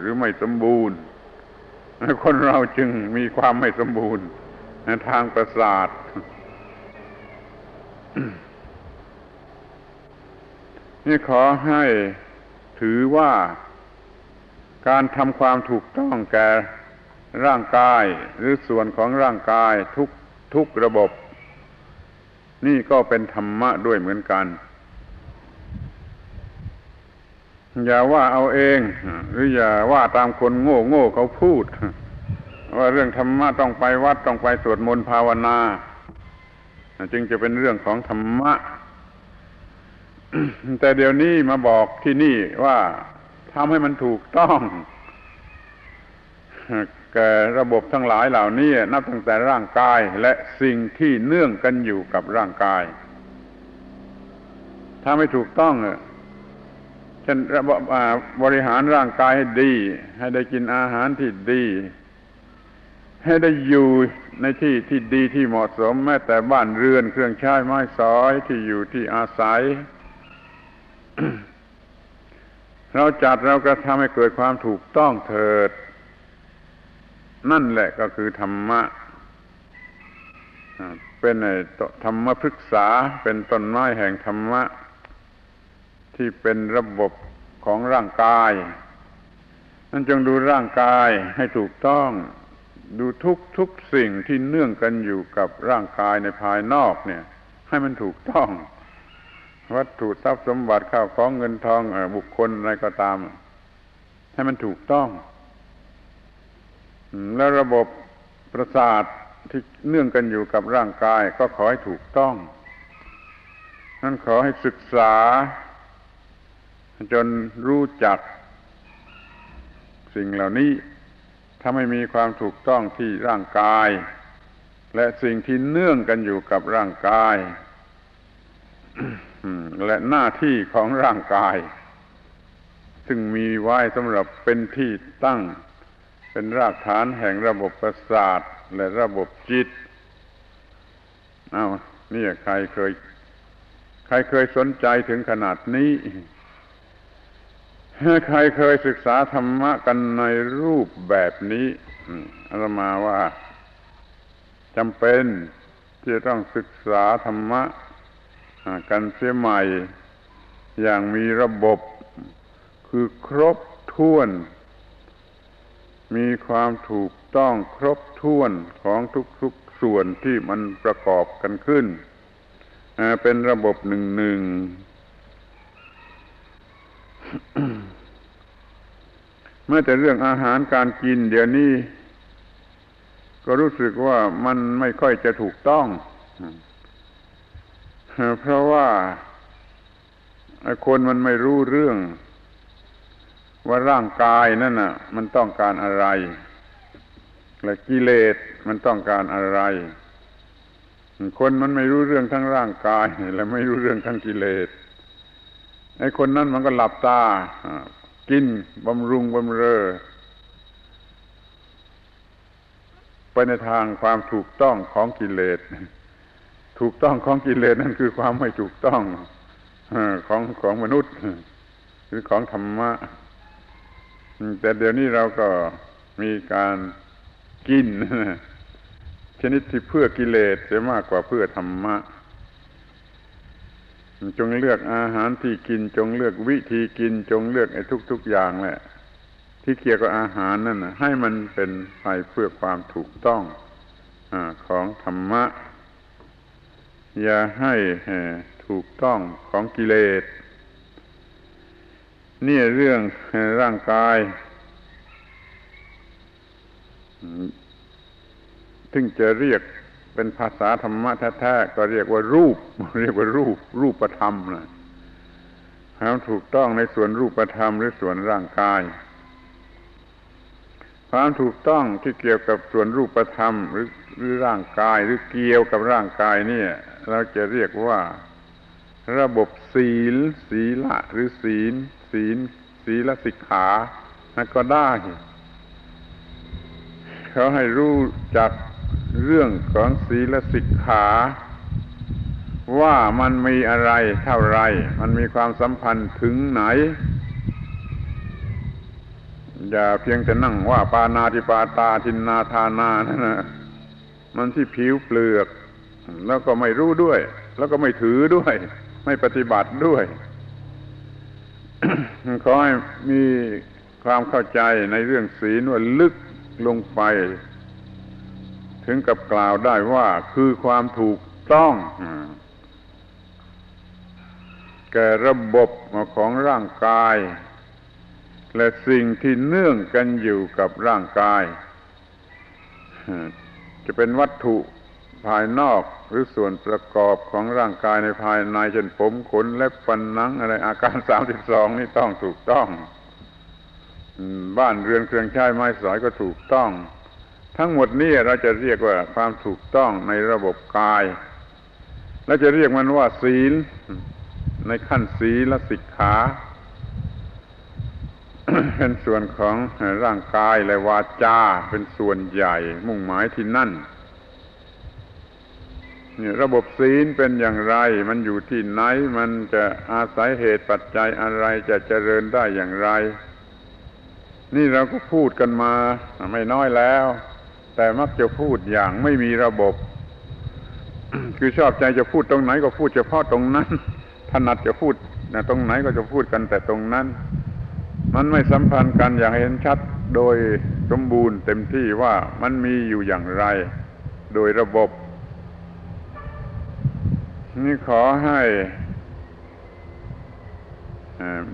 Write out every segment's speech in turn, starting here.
หรือไม่สมบูรณ์ คนเราจึงมีความไม่สมบูรณ์ทางประสาทนี่ขอให้ถือว่าการทำความถูกต้องแก่ร่างกายหรือส่วนของร่างกายทุกทุกระบบ นี่ก็เป็นธรรมะด้วยเหมือนกัน อย่าว่าเอาเอง หรืออย่าว่าตามคนโง่โง่เขาพูด ว่าเรื่องธรรมะต้องไปวัดต้องไปสวดมนต์ภาวนา จึงจะเป็นเรื่องของธรรมะ แต่เดี๋ยวนี้มาบอกที่นี่ว่าทำให้มันถูกต้องแก่ระบบทั้งหลายเหล่านี้นับตั้งแต่ร่างกายและสิ่งที่เนื่องกันอยู่กับร่างกาย ถ้าไม่ถูกต้อง เช่นระบบบริหารร่างกายให้ดี ให้ได้กินอาหารที่ดี ให้ได้อยู่ในที่ที่ดีที่เหมาะสม แม้แต่บ้านเรือนเครื่องใช้ไม้สอยที่อยู่ที่อาศัย เราจัดเรากระทำให้เกิดความถูกต้องเถิด นั่นแหละก็คือธรรมะเป็นธรรมะพฤกษาเป็นต้นไม้แห่งธรรมะ ที่เป็นระบบของร่างกายนั่นจงดูร่างกายให้ถูกต้อง ดูทุกทุกสิ่งที่เนื่องกันอยู่กับร่างกายในภายนอกเนี่ย ให้มันถูกต้อง วัตถุทรัพย์สมบัติข้าวของเงินทองบุคคลอะไรก็ตาม ให้มันถูกต้องแล้วระบบประสาทที่เนื่องกันอยู่กับร่างกาย ก็ขอให้ถูกต้อง นั่นขอให้ศึกษา จนรู้จักสิ่งเหล่านี้ถ้าไม่มีความถูกต้องที่ร่างกาย และสิ่งที่เนื่องกันอยู่กับร่างกาย และหน้าที่ของร่างกาย ซึ่งมีไว้สำหรับเป็นที่ตั้ง เป็นรากฐานแห่งระบบประสาทและระบบจิตเอานี่ใครเคย ใครเคยสนใจถึงขนาดนี้ ใครเคยศึกษาธรรมะกันในรูปแบบนี้อาตมาว่าจำเป็นที่จะต้องศึกษาธรรมะกันเสียใหม่ อย่างมีระบบ คือครบถ้วน มีความถูกต้องครบถ้วนของทุกๆส่วนที่มันประกอบกันขึ้น เป็นระบบหนึ่งหนึ่ง เมื่อแต่เรื่องอาหารการกิน เดี๋ยวนี้ ก็รู้สึกว่ามันไม่ค่อยจะถูกต้อง เพราะว่าคนมันไม่รู้เรื่อง ว่าร่างกายนั่นน่ะ มันต้องการอะไร และกิเลสมันต้องการอะไร คนมันไม่รู้เรื่องทั้งร่างกาย และไม่รู้เรื่องทั้งกิเลส ไอ้คนนั้นมันก็หลับตา กินบำรุงบำเรอ ไปในทางความถูกต้องของกิเลส ถูกต้องของกิเลสนั่นคือความไม่ถูกต้องของของมนุษย์หรือของธรรมะ แต่เดี๋ยวนี้เราก็มีการกิน ชนิดที่เพื่อกิเลสจะมากกว่าเพื่อธรรมะ จงเลือกอาหารที่กิน จงเลือกวิธีกิน จงเลือกไอ้ทุก ๆ อย่างแหละ ที่เกี่ยวกับอาหารนั่นนะให้มันเป็นไปเพื่อความถูกต้องอของธรรมะ อย่าให้ถูกต้องของกิเลสนี่เรื่องร่างกายถึงจะเรียก เป็นภาษาธรรมะแท้ๆก็เรียกว่ารูป เรียกว่ารูป รูปธรรมนะความถูกต้องในส่วนรูปธรรมหรือส่วนร่างกาย ความถูกต้องที่เกี่ยวกับส่วนรูปธรรมหรือหรือร่างกายหรือเกี่ยวกับร่างกายเนี่ย เราจะเรียกว่าระบบศีล ศีละหรือศีล ศีล ศีลสิกขาก็ได้เขาให้รู้จัก เรื่องของศีลสิกขา ว่ามันมีอะไรเท่าไร มันมีความสัมพันธ์ถึงไหน อย่าเพียงแต่นั่งว่าปานาติปาตาทินนาทานานั่นนะมันที่ผิวเปลือก แล้วก็ไม่รู้ด้วย แล้วก็ไม่ถือด้วย ไม่ปฏิบัติด้วยขอให้มีความเข้าใจในเรื่องศีลว่าลึกลงไป ถึงกับกล่าวได้ว่าคือความถูกต้องแก่ระบบของร่างกาย และสิ่งที่เนื่องกันอยู่กับร่างกาย จะเป็นวัตถุภายนอกหรือส่วนประกอบของร่างกายในภายในเช่นผมขนเล็บฟันหนังอะไรอาการสามสิบสองนี่ต้องถูกต้อง บ้านเรือนเครื่องใช้ไม้สอยก็ถูกต้อง ทั้งหมดนี้เราจะเรียกว่าความถูกต้องในระบบกาย และจะเรียกมันว่าศีล ในขั้นศีลสิกขาเป็นส่วนของร่างกายและวาจาเป็นส่วนใหญ่ มุ่งหมายที่นั่นนี่ระบบศีลเป็นอย่างไร มันอยู่ที่ไหน มันจะอาศัยเหตุปัจจัยอะไรจะเจริญได้อย่างไร นี่เราก็พูดกันมาไม่น้อยแล้ว แต่มักจะพูดอย่างไม่มีระบบ คือชอบใจจะพูดตรงไหนก็พูดเฉพาะตรงนั้นถนัดจะพูดนะตรงไหนก็จะพูดกันแต่ตรงนั้น มันไม่สัมพันธ์กันอย่างเห็นชัดโดยสมบูรณ์เต็มที่ว่ามันมีอยู่อย่างไร โดยระบบ นี่ขอให้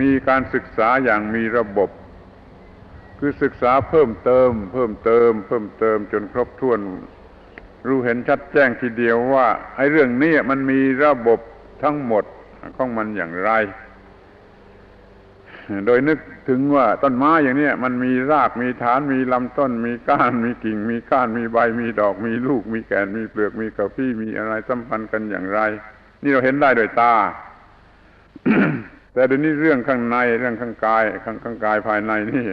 มีการศึกษาอย่างมีระบบ คือศึกษาเพิ่มเติม เพิ่มเติม เพิ่มเติมจนครบถ้วน รู้เห็นชัดแจ้งทีเดียวว่าไอ้เรื่องนี้มันมีระบบทั้งหมดของมันอย่างไร โดยนึกถึงว่าต้นไม้อย่างนี้มันมีรากมีฐานมีลำต้น มีก้านมีกิ่ง มีก้านมีใบมีดอก มีลูก มีแกนมีเปลือกมีกระพี้มีอะไรสัมพันธ์กันอย่างไร นี่เราเห็นได้โดยตาแต่เดี๋ยวนี้เรื่องข้างในเรื่องข้างกายข้างข้างกายภายในนี่